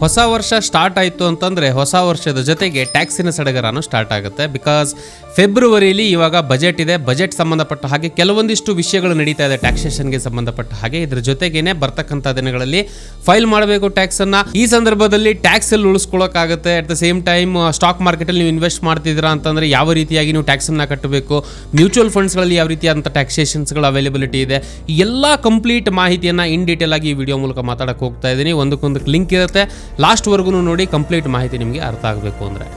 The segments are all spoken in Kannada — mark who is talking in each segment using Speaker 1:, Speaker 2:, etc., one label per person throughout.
Speaker 1: ಹೊಸ ವರ್ಷ ಸ್ಟಾರ್ಟ್ ಆಯಿತು ಅಂತಂದರೆ ಹೊಸ ವರ್ಷದ ಜೊತೆಗೆ ಟ್ಯಾಕ್ಸಿನ ಸಡಗರನೂ ಸ್ಟಾರ್ಟ್ ಆಗುತ್ತೆ. ಬಿಕಾಸ್ ಫೆಬ್ರವರಿಲಿ ಇವಾಗ ಬಜೆಟ್ ಇದೆ. ಬಜೆಟ್ ಸಂಬಂಧಪಟ್ಟ ಹಾಗೆ ಕೆಲವೊಂದಿಷ್ಟು ವಿಷಯಗಳು ನಡೀತಾ ಇದೆ ಟ್ಯಾಕ್ಸೇಷನ್ಗೆ ಸಂಬಂಧಪಟ್ಟ ಹಾಗೆ. ಇದ್ರ ಜೊತೆಗೇನೆ ಬರ್ತಕ್ಕಂಥ ದಿನಗಳಲ್ಲಿ ಫೈಲ್ ಮಾಡಬೇಕು ಟ್ಯಾಕ್ಸನ್ನು ಈ ಸಂದರ್ಭದಲ್ಲಿ ಟ್ಯಾಕ್ಸಲ್ಲಿ ಉಳಿಸ್ಕೊಳ್ಳೋಕ್ಕಾಗುತ್ತೆ at the same time stock ಮಾರ್ಕೆಟಲ್ಲಿ ನೀವು ಇನ್ವೆಸ್ಟ್ ಮಾಡ್ತಿದ್ದೀರಾ ಅಂತಂದರೆ ಯಾವ ರೀತಿಯಾಗಿ ನೀವು ಟ್ಯಾಕ್ಸನ್ನು ಕಟ್ಟಬೇಕು? ಮ್ಯೂಚುವಲ್ ಫಂಡ್ಸ್ಗಳಲ್ಲಿ ಯಾವ ರೀತಿಯಾದಂಥ ಟ್ಯಾಕ್ಸೇಷನ್ಸ್ಗಳು ಅವೈಲೇಬಿಲಿಟಿ ಇದೆ? ಎಲ್ಲ ಕಂಪ್ಲೀಟ್ ಮಾಹಿತಿಯನ್ನು ಇನ್ ಡೀಟೇಲ್ ಆಗಿ ಈ ವಿಡಿಯೋ ಮೂಲಕ ಮಾತಾಡಕ್ಕೆ ಹೋಗ್ತಾ ಇದ್ದೀನಿ. ಒಂದಕ್ಕೊಂದಕ್ಕೆ ಲಿಂಕ್ ಇರುತ್ತೆ. ಲಾಸ್ಟ್ವರೆಗೂ ನೋಡಿ ಕಂಪ್ಲೀಟ್ ಮಾಹಿತಿ ನಿಮಗೆ ಅರ್ಥ ಆಗಬೇಕು ಅಂದರೆ.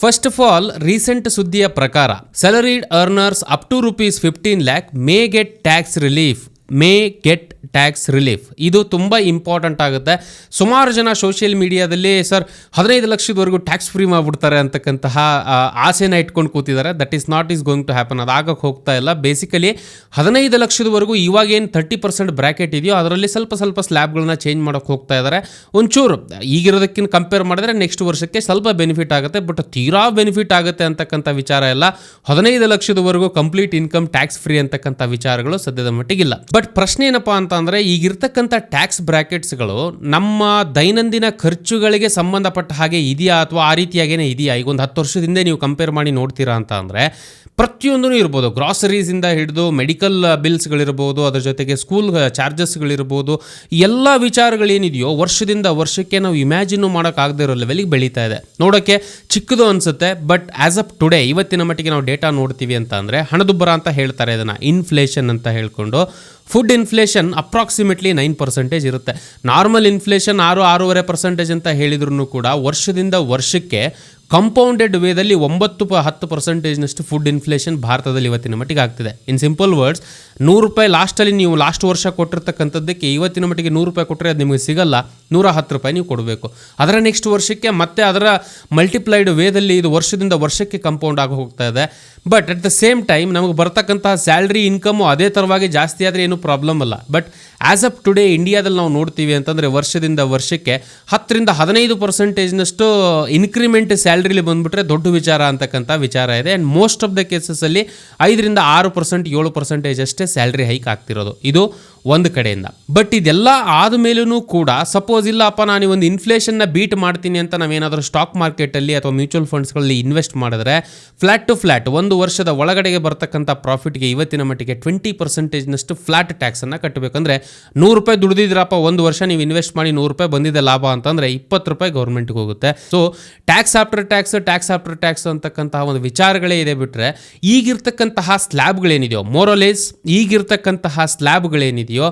Speaker 1: ಫಸ್ಟ್ ಆಫ್ ಆಲ್ ರೀಸೆಂಟ್ ಸುದ್ದಿಯ ಪ್ರಕಾರ salaried earners up to rupees fifteen lakh may get tax relief may get tax relief. ಇದು ತುಂಬ ಇಂಪಾರ್ಟೆಂಟ್ ಆಗುತ್ತೆ. ಸುಮಾರು ಜನ ಸೋಷಿಯಲ್ ಮೀಡಿಯಾದಲ್ಲಿ, ಸರ್, ಹದಿನೈದು ಲಕ್ಷದವರೆಗೂ ಟ್ಯಾಕ್ಸ್ ಫ್ರೀ ಮಾಡಿಬಿಡ್ತಾರೆ ಅಂತಕ್ಕಂತಹ ಆಸೆನ ಇಟ್ಕೊಂಡು ಕೂತಿದ್ದಾರೆ. That is not is going to happen ಅದಾಗಕ್ಕೆ ಹೋಗ್ತಾ ಇಲ್ಲ. ಬೇಸಿಕಲಿ ಹದಿನೈದು ಲಕ್ಷದವರೆಗೂ ಇವಾಗೇನು ತರ್ಟಿ ಪರ್ಸೆಂಟ್ ಬ್ರ್ಯಾಕೆಟ್ ಇದೆಯೋ, ಅದರಲ್ಲಿ ಸ್ವಲ್ಪ ಸ್ವಲ್ಪ ಸ್ಲ್ಯಾಬ್ಗಳನ್ನ ಚೇಂಜ್ ಮಾಡೋಕೆ ಹೋಗ್ತಾ ಇದ್ದಾರೆ. ಒಂಚೂರು, ಈಗಿರೋದಕ್ಕಿಂತ ಕಂಪೇರ್ ಮಾಡಿದ್ರೆ ನೆಕ್ಸ್ಟ್ ವರ್ಷಕ್ಕೆ ಸ್ವಲ್ಪ ಬೆನಿಫಿಟ್ ಆಗುತ್ತೆ. ಬಟ್ ತೀರಾ ಬೆನಿಫಿಟ್ ಆಗುತ್ತೆ ಅಂತಕ್ಕಂಥ ವಿಚಾರ ಎಲ್ಲ ಹದಿನೈದು ಲಕ್ಷದವರೆಗೂ ಕಂಪ್ಲೀಟ್ ಇನ್ಕಮ್ ಟ್ಯಾಕ್ಸ್ ಫ್ರೀ ಅಂತಕ್ಕಂಥ ವಿಚಾರಗಳು ಸದ್ಯದ ಮಟ್ಟಿಗಿಲ್ಲ. ಬಟ್ ಪ್ರಶ್ನೆ ಏನಪ್ಪ ಅಂತ ಅಂದರೆ ಈಗಿರ್ತಕ್ಕಂಥ ಟ್ಯಾಕ್ಸ್ ಬ್ರ್ಯಾಕೆಟ್ಸ್ಗಳು ನಮ್ಮ ದೈನಂದಿನ ಖರ್ಚುಗಳಿಗೆ ಸಂಬಂಧಪಟ್ಟ ಹಾಗೆ ಇದೆಯಾ ಅಥವಾ ಆ ರೀತಿಯಾಗೇನೆ ಇದೆಯಾ? ಈಗ ಒಂದು ಹತ್ತು ವರ್ಷದಿಂದ ನೀವು ಕಂಪೇರ್ ಮಾಡಿ ನೋಡ್ತೀರಾ ಅಂತ ಅಂದರೆ, ಪ್ರತಿಯೊಂದೂ ಇರ್ಬೋದು. ಗ್ರಾಸರೀಸಿಂದ ಹಿಡಿದು ಮೆಡಿಕಲ್ ಬಿಲ್ಸ್ಗಳಿರ್ಬೋದು ಅದ್ರ ಜೊತೆಗೆ ಸ್ಕೂಲ್ ಚಾರ್ಜಸ್ಗಳಿರ್ಬೋದು ಎಲ್ಲ ವಿಚಾರಗಳೇನಿದೆಯೋ ವರ್ಷದಿಂದ ವರ್ಷಕ್ಕೆ ನಾವು ಇಮ್ಯಾಜಿನ್ ಮಾಡೋಕ್ಕಾಗದೇ ಇರೋ ಲೆವೆಲಿಗೆ ಬೆಳೀತಾ ಇದೆ. ನೋಡೋಕ್ಕೆ ಚಿಕ್ಕದು ಅನಿಸುತ್ತೆ ಬಟ್ ಆ್ಯಸ್ ಅಪ್ ಟುಡೇ ಇವತ್ತಿನ ಮಟ್ಟಿಗೆ ನಾವು ಡೇಟಾ ನೋಡ್ತೀವಿ ಅಂತ ಅಂದರೆ, ಹಣದುಬ್ಬರ ಅಂತ ಹೇಳ್ತಾರೆ ಇದನ್ನು. ಇನ್ಫ್ಲೇಷನ್ ಅಂತ ಹೇಳ್ಕೊಂಡು food inflation approximately nine percentage ಇರುತ್ತೆ. ನಾರ್ಮಲ್ ಇನ್ಫ್ಲೇಷನ್ ಆರು, ಆರೂವರೆ ಪರ್ಸೆಂಟೇಜ್ ಅಂತ ಹೇಳಿದ್ರು ಕೂಡ ವರ್ಷದಿಂದ ವರ್ಷಕ್ಕೆ ಕಂಪೌಂಡೆಡ್ ವೇದಲ್ಲಿ ಒಂಬತ್ತು ಪ ಹತ್ತು ಪರ್ಸೆಂಟೇಜ್ನಷ್ಟು ಫುಡ್ ಇನ್ಫ್ಲೇಷನ್ ಭಾರತದಲ್ಲಿ ಇವತ್ತಿನ ಮಟ್ಟಿಗೆ ಆಗ್ತಿದೆ. ಇನ್ ಸಿಂಪಲ್ ವರ್ಡ್ಸ್ ನೂರು ರೂಪಾಯಿ ಲಾಸ್ಟಲ್ಲಿ ನೀವು ಲಾಸ್ಟ್ ವರ್ಷ ಕೊಟ್ಟಿರ್ತಕ್ಕಂಥದ್ದಕ್ಕೆ ಇವತ್ತಿನ ಮಟ್ಟಿಗೆ ನೂರು ರೂಪಾಯಿ ಕೊಟ್ಟರೆ ಅದು ನಿಮಗೆ ಸಿಗಲ್ಲ. ನೂರ ಹತ್ತು ರೂಪಾಯಿ ನೀವು ಕೊಡಬೇಕು. ಅದರ ನೆಕ್ಸ್ಟ್ ವರ್ಷಕ್ಕೆ ಮತ್ತೆ ಅದರ ಮಲ್ಟಿಪ್ಲೈಡ್ ವೇದಲ್ಲಿ ಇದು ವರ್ಷದಿಂದ ವರ್ಷಕ್ಕೆ ಕಂಪೌಂಡ್ ಆಗಿ ಹೋಗ್ತಾ ಇದೆ. But at the same time ನಮಗೆ ಬರ್ತಕ್ಕಂತಹ ಸ್ಯಾಲ್ರಿ ಇನ್ಕಮು ಅದೇ ಥರವಾಗಿ ಜಾಸ್ತಿ ಆದರೆ ಏನೂ ಪ್ರಾಬ್ಲಮ್ ಅಲ್ಲ. ಬಟ್ ಆ್ಯಸ್ ಅಪ್ ಟುಡೇ ಇಂಡಿಯಾದಲ್ಲಿ ನಾವು ನೋಡ್ತೀವಿ ಅಂತಂದರೆ ವರ್ಷದಿಂದ ವರ್ಷಕ್ಕೆ ಹತ್ತರಿಂದ ಹದಿನೈದು ಪರ್ಸೆಂಟೇಜ್ನಷ್ಟು ಇನ್ಕ್ರಿಮೆಂಟ್ ಸ್ಯಾಲ್ರಿಲಿ ಬಂದುಬಿಟ್ರೆ ದೊಡ್ಡ ವಿಚಾರ ಅಂತಕ್ಕಂಥ ವಿಚಾರ ಇದೆ. ಆ್ಯಂಡ್ ಮೋಸ್ಟ್ ಆಫ್ ದ ಕೇಸಸಲ್ಲಿ ಐದರಿಂದ ಆರು ಪರ್ಸೆಂಟ್ ಏಳು ಪರ್ಸೆಂಟೇಜ್ ಅಷ್ಟೇ ಸ್ಯಾಲ್ರಿ ಹೈಕ್ ಆಗ್ತಿರೋದು. ಇದು ಒಂದು ಕಡೆಯಿಂದ. ಬಟ್ ಇದೆಲ್ಲ ಆದಮೇಲೂ ಕೂಡ ಸಪೋಸ್ ಇಲ್ಲಪ್ಪ, ನಾನು ಒಂದು ಇನ್ಫ್ಲೇಷನ್ನ ಬೀಟ್ ಮಾಡ್ತೀನಿ ಅಂತ ನಾವೇನಾದರೂ ಸ್ಟಾಕ್ ಮಾರ್ಕೆಟಲ್ಲಿ ಅಥವಾ ಮ್ಯೂಚುವಲ್ ಫಂಡ್ಸ್ಗಳಲ್ಲಿ ಇನ್ವೆಸ್ಟ್ ಮಾಡಿದ್ರೆ ಫ್ಲ್ಯಾಟ್ ಟು ಫ್ಲ್ಯಾಟ್ ಒಂದು ವರ್ಷದ ಒಳಗಡೆಗೆ ಬರ್ತಕ್ಕಂಥ ಪ್ರಾಫಿಟ್ಗೆ ಇವತ್ತಿನ ಮಟ್ಟಿಗೆ ಟ್ವೆಂಟಿ ಪರ್ಸೆಂಟೇಜ್ನಷ್ಟು ಫ್ಲ್ಯಾಟ್ ಟ್ಯಾಕ್ಸನ್ನು ಕಟ್ಟಬೇಕಂದ್ರೆ ನೂರು ರೂಪಾಯಿ ದುಡಿದಿದ್ರಪ್ಪ, ಒಂದು ವರ್ಷ ನೀವು ಇನ್ವೆಸ್ಟ್ ಮಾಡಿ ನೂರು ರೂಪಾಯಿ ಬಂದಿದೆ ಲಾಭ ಅಂತಂದರೆ ಇಪ್ಪತ್ತು ರೂಪಾಯಿ ಗೌರ್ಮೆಂಟ್ಗೆ ಹೋಗುತ್ತೆ. So tax after tax tax after tax ಅಂತಕ್ಕಂತಹ ಒಂದು ವಿಚಾರಗಳೇ ಇದೆ ಬಿಟ್ಟರೆ ಈಗಿರ್ತಕ್ಕಂತಹ ಸ್ಲ್ಯಾಬ್ಗಳೇನಿದೆಯೋ ಮೋರಲೇಸ್ ಈಗಿರ್ತಕ್ಕಂತಹ ಸ್ಲ್ಯಾಬ್ಗಳೇನಿದೆಯೋ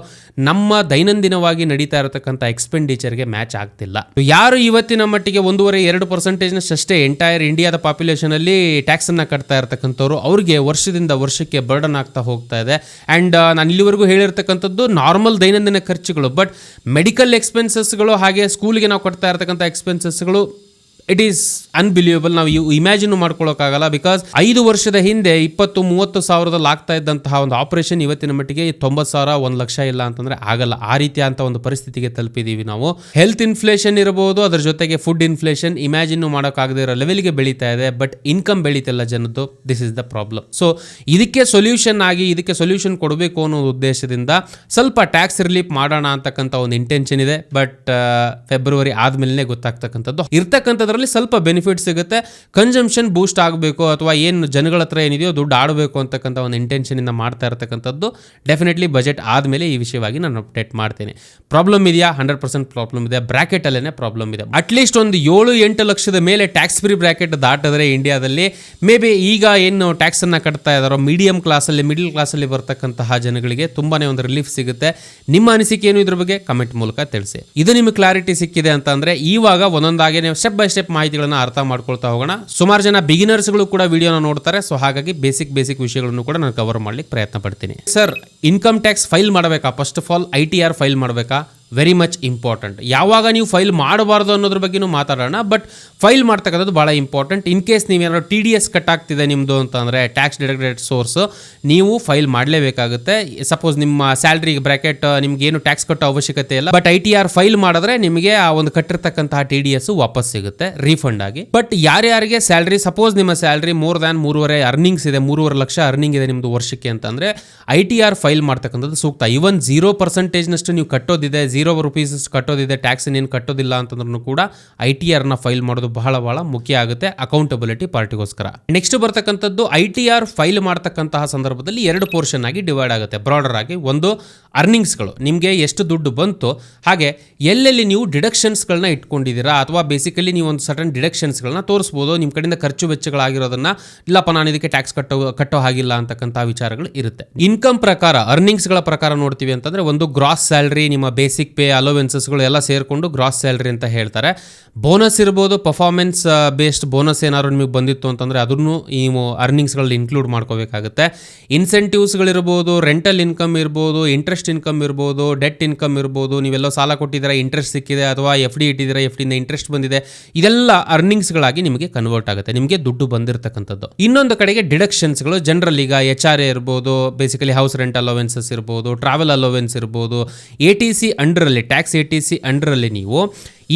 Speaker 1: ನಮ್ಮ ದೈನಂದಿನವಾಗಿ ನಡೀತಾ ಇರತಕ್ಕಂಥ ಎಕ್ಸ್ಪೆಂಡಿಚರ್ಗೆ ಮ್ಯಾಚ್ ಆಗ್ತಿಲ್ಲ. ಯಾರು ಇವತ್ತಿನ ಮಟ್ಟಿಗೆ ಒಂದೂವರೆ, ಎರಡು ಪರ್ಸೆಂಟೇಜ್ನಷ್ಟೇ ಎಂಟೈರ್ ಇಂಡಿಯಾದ ಪಾಪ್ಯುಲೇಷನಲ್ಲಿ ಟ್ಯಾಕ್ಸನ್ನು ಕಟ್ತಾ ಇರತಕ್ಕಂಥವ್ರು, ಅವ್ರಿಗೆ ವರ್ಷದಿಂದ ವರ್ಷಕ್ಕೆ ಬರ್ಡನ್ ಆಗ್ತಾ ಹೋಗ್ತಾ ಇದೆ. ಆ್ಯಂಡ್ ನಾನು ಇಲ್ಲಿವರೆಗೂ ಹೇಳಿರ್ತಕ್ಕಂಥದ್ದು ನಾರ್ಮಲ್ ದೈನಂದಿನ ಖರ್ಚುಗಳು. ಬಟ್ ಮೆಡಿಕಲ್ ಎಕ್ಸ್ಪೆನ್ಸಸ್ಗಳು ಹಾಗೆ ಸ್ಕೂಲ್ಗೆ ನಾವು ಕೊಡ್ತಾ ಇರತಕ್ಕಂಥ ಎಕ್ಸ್ಪೆನ್ಸಸ್ಗಳು ಇಟ್ ಈಸ್ ಅನ್ಬಿಲಿಯಬಲ್ ನಾವು ಇಮ್ಯಾಜಿನ್ ಮಾಡ್ಕೊಳ್ಳೋಕ್ಕಾಗಲ್ಲ ಬಿಕಾಸ್ ಐದು ವರ್ಷದ ಹಿಂದೆ ಇಪ್ಪತ್ತು, ಮೂವತ್ತು ಸಾವಿರದಲ್ಲಿ ಆಗ್ತಾ ಇದ್ದಂತಹ ಒಂದು ಆಪರೇಷನ್ ಇವತ್ತಿನ ಮಟ್ಟಿಗೆ ತೊಂಬತ್ತು ಸಾವಿರ, ಒಂದು ಲಕ್ಷ ಇಲ್ಲ ಅಂತಂದ್ರೆ ಆಗಲ್ಲ. ಆ ರೀತಿಯಾದಂಥ ಒಂದು ಪರಿಸ್ಥಿತಿಗೆ ತಲುಪಿದ್ದೀವಿ ನಾವು. ಹೆಲ್ತ್ ಇನ್ಫ್ಲೇಷನ್ ಇರಬಹುದು, ಅದರ ಜೊತೆಗೆ ಫುಡ್ ಇನ್ಫ್ಲೇಷನ್ ಇಮ್ಯಾಜಿನ್ ಮಾಡೋಕ್ಕಾಗದೇ ಇರೋ ಲೆವೆಲ್ಗೆ ಬೆಳೀತಾ ಇದೆ ಬಟ್ ಇನ್ಕಮ್ ಬೆಳೀತಿಲ್ಲ ಜನದ್ದು. This is the problem so ಇದಕ್ಕೆ ಸೊಲ್ಯೂಷನ್ ಆಗಿ, ಇದಕ್ಕೆ ಸೊಲ್ಯೂಷನ್ ಕೊಡಬೇಕು ಅನ್ನೋ ಉದ್ದೇಶದಿಂದ ಸ್ವಲ್ಪ ಟ್ಯಾಕ್ಸ್ ರಿಲೀಫ್ ಮಾಡೋಣ ಅಂತಕ್ಕಂಥ ಒಂದು ಇಂಟೆನ್ಷನ್ ಇದೆ ಬಟ್ ಫೆಬ್ರವರಿ ಆದ್ಮೇಲೆ ಗೊತ್ತಾಗ್ತಕ್ಕಂಥದ್ದು. ಇರ್ತಕ್ಕಂಥದ್ರಲ್ಲಿ ಸ್ವಲ್ಪ ಬೆನಿಫಿಟ್ ಸಿಗುತ್ತೆ. ಕನ್ಸಂಪ್ಷನ್ ಬೂಸ್ಟ್ ಆಗಬೇಕು ಅಥವಾ ಏನು ಜನಗಳ ಹತ್ರ ಏನಿದೆಯೋ ದುಡ್ಡು ಆಡಬೇಕು ಅಂತಕ್ಕಂಥ ಒಂದು ಇಂಟೆನ್ಷನ್ ಇಂದ ಮಾಡ್ತಾ ಇರತಕ್ಕಂಥದ್ದು ಡೆಫಿನೆಟ್ಲಿ ಬಜೆಟ್ ಆದಮೇಲೆ ಈ ವಿಷಯವಾಗಿ ನಾನು ಅಪ್ಡೇಟ್ ಮಾಡ್ತೀನಿ. ಪ್ರಾಬ್ಲಮ್ ಇದೆಯಾ? ಹಂಡ್ರೆಡ್ ಪರ್ಸೆಂಟ್ ಪ್ರಾಬ್ಲಮ್ ಇದೆ. ಬ್ರಾಕೆಟ್ ಅಲ್ಲೇ ಪ್ರಾಬ್ಲಮ್ ಇದೆ. ಅಟ್ಲೀಸ್ಟ್ ಒಂದು ಏಳು ಎಂಟು ಲಕ್ಷದ ಮೇಲೆ ಟ್ಯಾಕ್ಸ್ ಫ್ರೀ ಬ್ರಾಕೆಟ್ ದಾಟಿದ್ರೆ ಇಂಡಿಯಾದಲ್ಲಿ ಮೇ ಬಿ ಈಗ ಏನು ಟ್ಯಾಕ್ಸ್ ಅನ್ನ ಕಟ್ತಾ ಇದಾರೋ ಮೀಡಿಯಂ ಕ್ಲಾಸಲ್ಲಿ ಮಿಡಿಲ್ ಕ್ಲಾಸಲ್ಲಿ ಬರ್ತಕ್ಕಂತಹ ಜನಗಳಿಗೆ ತುಂಬಾನೇ ಒಂದು ರಿಲೀಫ್ ಸಿಗುತ್ತೆ. ನಿಮ್ಮ ಅನಿಸಿಕೆ ಏನು ಇದ್ರ ಬಗ್ಗೆ? ಕಮೆಂಟ್ ಮೂಲಕ ತಿಳಿಸಿ. ಇದು ನಿಮಗೆ ಕ್ಲಾರಿಟಿ ಸಿಕ್ಕಿದೆ ಅಂತ ಅಂದ್ರೆ ಇವಾಗ ಒಂದೊಂದಾಗಿ ನೀವು ಸ್ಟೆಪ್ ಬೈ ಸ್ಟೆಪ್ ಮಾಹಿತಿಗಳನ್ನ ಅರ್ಥ ಮಾಡ್ಕೊಳ್ತಾ ಹೋಗೋಣ. ಸುಮಾರು ಜನ ಬಿಗಿನರ್ಸ್ಗಳು ಕೂಡ ವಿಡಿಯೋನ ನೋಡ್ತಾರೆ. ಸೊ ಹಾಗಾಗಿ ಬೇಸಿಕ್ ಬೇಸಿಕ್ ವಿಷಯಗಳನ್ನು ಕೂಡ ನಾನು ಕವರ್ ಮಾಡ್ಲಿಕ್ಕೆ ಪ್ರಯತ್ನ ಪಡ್ತೀನಿ. ಸರ್ ಇನ್ಕಮ್ ಟ್ಯಾಕ್ಸ್ ಫೈಲ್ ಮಾಡಬೇಕಾ? First of all I T R file ಮಾಡಬೇಕಾ? ವೆರಿ ಮಚ್ ಇಂಪಾರ್ಟೆಂಟ್ ಯಾವಾಗ ನೀವು ಫೈಲ್ ಮಾಡಬಾರ್ದು ಅನ್ನೋದ್ರ ಬಗ್ಗೆನೂ ಮಾತಾಡೋಣ ಬಟ್ ಫೈಲ್ ಮಾಡ್ತಕ್ಕಂಥದ್ದು ಭಾಳ ಇಂಪಾರ್ಟೆಂಟ್ ಇನ್ ಕೇಸ್ ನೀವೇನಾದ್ರು ಟಿ ಡಿ ಎಸ್ ಕಟ್ ಆಗ್ತಿದೆ ನಿಮ್ಮದು ಅಂತಂದರೆ ಟ್ಯಾಕ್ಸ್ ಡಿಡಕ್ಟೆಡ್ ಸೋರ್ಸ್ ನೀವು ಫೈಲ್ ಮಾಡಲೇಬೇಕಾಗುತ್ತೆ. ಸಪೋಸ್ ನಿಮ್ಮ ಸ್ಯಾಲ್ರಿ ಬ್ರ್ಯಾಕೆಟ್ ನಿಮ್ಗೇನು ಟ್ಯಾಕ್ಸ್ ಕಟ್ಟೋ ಅವಶ್ಯಕತೆ ಇಲ್ಲ but I T R file ಮಾಡಿದ್ರೆ ನಿಮಗೆ ಆ ಒಂದು ಕಟ್ಟಿರ್ತಕ್ಕಂತಹ ಟಿ ಡಿ ಎಸ್ ವಾಪಸ್ ಸಿಗುತ್ತೆ ರೀಫಂಡ್ ಆಗಿ. ಬಟ್ ಯಾರ್ಯಾರಿಗೆ ಸ್ಯಾಲ್ರಿ ಸಪೋಸ್ ನಿಮ್ಮ ಸ್ಯಾಲ್ರಿ ಮೋರ್ ದ್ಯಾನ್ ಮೂರುವರೆ ಅರ್ನಿಂಗ್ಸ್ ಇದೆ, ಮೂರುವರೆ ಲಕ್ಷ ಅರ್ನಿಂಗ್ ಇದೆ ನಿಮ್ಮದು ವರ್ಷಕ್ಕೆ ಅಂತಂದರೆ ಐ ಟಿ ಆರ್ ಫೈಲ್ ಮಾಡ್ತಕ್ಕಂಥದ್ದು ಸೂಕ್ತ. ಇವನ್ ಜೀರೋ ಪರ್ಸೆಂಟೇಜ್ನಷ್ಟು ನೀವು ಕಟ್ಟೋದಿದೆ ಜೀರೋ ರುಪೀಸ್ ಕಟ್ಟೋದಿದೆ ಟ್ಯಾಕ್ಸ್ ಏನು ಕಟ್ಟೋದಿಲ್ಲ ಅಂತಂದ್ರೂ ಕೂಡ ಐ ಟಿ ಆರ್ನ ಫೈಲ್ ಮಾಡೋದು ಬಹಳ ಬಹಳ ಮುಖ್ಯ ಆಗುತ್ತೆ ಅಕೌಂಟಬಿಲಿಟಿ ಪಾರ್ಟಿಗೋಸ್ಕರ. ನೆಕ್ಸ್ಟ್ ಬರ್ತಕ್ಕಂಥದ್ದು ಐ ಟಿ ಆರ್ ಫೈಲ್ ಮಾಡ್ತಕ್ಕಂತಹ ಸಂದರ್ಭದಲ್ಲಿ ಎರಡು ಪೋರ್ಷನ್ ಆಗಿ ಡಿವೈಡ್ ಆಗುತ್ತೆ. ಬ್ರಾಡರ್ ಆಗಿ ಒಂದು ಅರ್ನಿಂಗ್ಸ್ಗಳು ನಿಮಗೆ ಎಷ್ಟು ದುಡ್ಡು ಬಂತು ಹಾಗೆ ಎಲ್ಲೆಲ್ಲಿ ನೀವು ಡಿಡಕ್ಷನ್ಸ್ಗಳನ್ನ ಇಟ್ಕೊಂಡಿದ್ದೀರಾ ಅಥವಾ ಬೇಸಿಕಲಿ ನೀವು ಒಂದು ಸಟನ್ ಡಿಡಕ್ಷನ್ಸ್ಗಳನ್ನ ತೋರಿಸ್ಬೋದು, ನಿಮ್ಮ ಕಡೆಯಿಂದ ಖರ್ಚು ವೆಚ್ಚಗಳಾಗಿರೋದನ್ನು, ಇಲ್ಲಪ್ಪ ನಾನು ಇದಕ್ಕೆ ಟ್ಯಾಕ್ಸ್ ಕಟ್ಟೋ ಕಟ್ಟೋ ಹಾಗಿಲ್ಲ ಅಂತಕ್ಕಂಥ ವಿಚಾರಗಳು ಇರುತ್ತೆ. ಇನ್ಕಮ್ ಪ್ರಕಾರ ಅರ್ನಿಂಗ್ಸ್ಗಳ ಪ್ರಕಾರ ನೋಡ್ತೀವಿ ಅಂತಂದರೆ ಒಂದು ಗ್ರಾಸ್ ಸ್ಯಾಲ್ರಿ ನಿಮ್ಮ ಬೇಸಿಕ್ ಪೇ ಅಲೋವೆನ್ಸಸ್ಗಳು ಎಲ್ಲ ಸೇರಿಕೊಂಡು ಗ್ರಾಸ್ ಸ್ಯಾಲ್ರಿ ಅಂತ ಹೇಳ್ತಾರೆ. ಬೋನಸ್ ಇರ್ಬೋದು ಪರ್ಫಾರ್ಮೆನ್ಸ್ ಬೇಸ್ಡ್ ಬೋನಸ್ ಏನಾದ್ರು ನಿಮಗೆ ಬಂದಿತ್ತು ಅಂತಂದರೆ ಅದನ್ನು ನೀವು ಅರ್ನಿಂಗ್ಸ್ಗಳಲ್ಲಿ ಇನ್ಕ್ಲೂಡ್ ಮಾಡ್ಕೋಬೇಕಾಗುತ್ತೆ. ಇನ್ಸೆಂಟಿವ್ಸ್ಗಳಿರ್ಬೋದು ರೆಂಟಲ್ ಇನ್ಕಮ್ ಇರ್ಬೋದು ಇಂಟ್ರೆಸ್ಟ್ ಇನ್ಕಮ್ ಇರ್ಬೋದು, ಡೆಟ್ ಇನ್ಕಮ್ ಇರ್ಬೋದು, ನೀವೆಲ್ಲೋ ಸಾಲ ಕೊಟ್ಟಿದ್ದೀರಾ, ಇಂಟ್ರೆಸ್ಟ್ ಸಿಕ್ಕಿದೆ ಅಥವಾ ಎಫ್ ಡಿ ಇಟ್ಟಿದ್ದೀರಾ, ಎಫ್ ಡಿಯಿಂದ ಇಂಟ್ರೆಸ್ಟ್ ಬಂದಿದೆ, ಇದೆಲ್ಲ ಅರ್ನಿಂಗ್ಸ್ಗಳಾಗಿ ನಿಮಗೆ ಕನ್ವರ್ಟ್ ಆಗುತ್ತೆ, ನಿಮಗೆ ದುಡ್ಡು ಬಂದಿರತಕ್ಕಂಥದ್ದು. ಇನ್ನೊಂದು ಕಡೆಗೆ ಡಿಡಕ್ಷನ್ಸ್ಗಳು, ಜನರಲ್ ಈಗ ಎಚ್ ಆರ್ ಎ ಇರ್ಬೋದು ಬೇಸಿಕಲಿ ಹೌಸ್ ರೆಂಟ್ ಅಲೋವೆನ್ಸಸ್ ಇರ್ಬೋದು ಟ್ರಾವೆಲ್ ಅಲೋವೆನ್ಸ್ ಇರ್ಬೋದು, ಎ ಟಿ ಸಿ ಅಂಡರಲ್ಲಿ ಟ್ಯಾಕ್ಸ್ ಎ ಟಿ ಸಿ ಅಂಡ್ರಲ್ಲಿ ನೀವು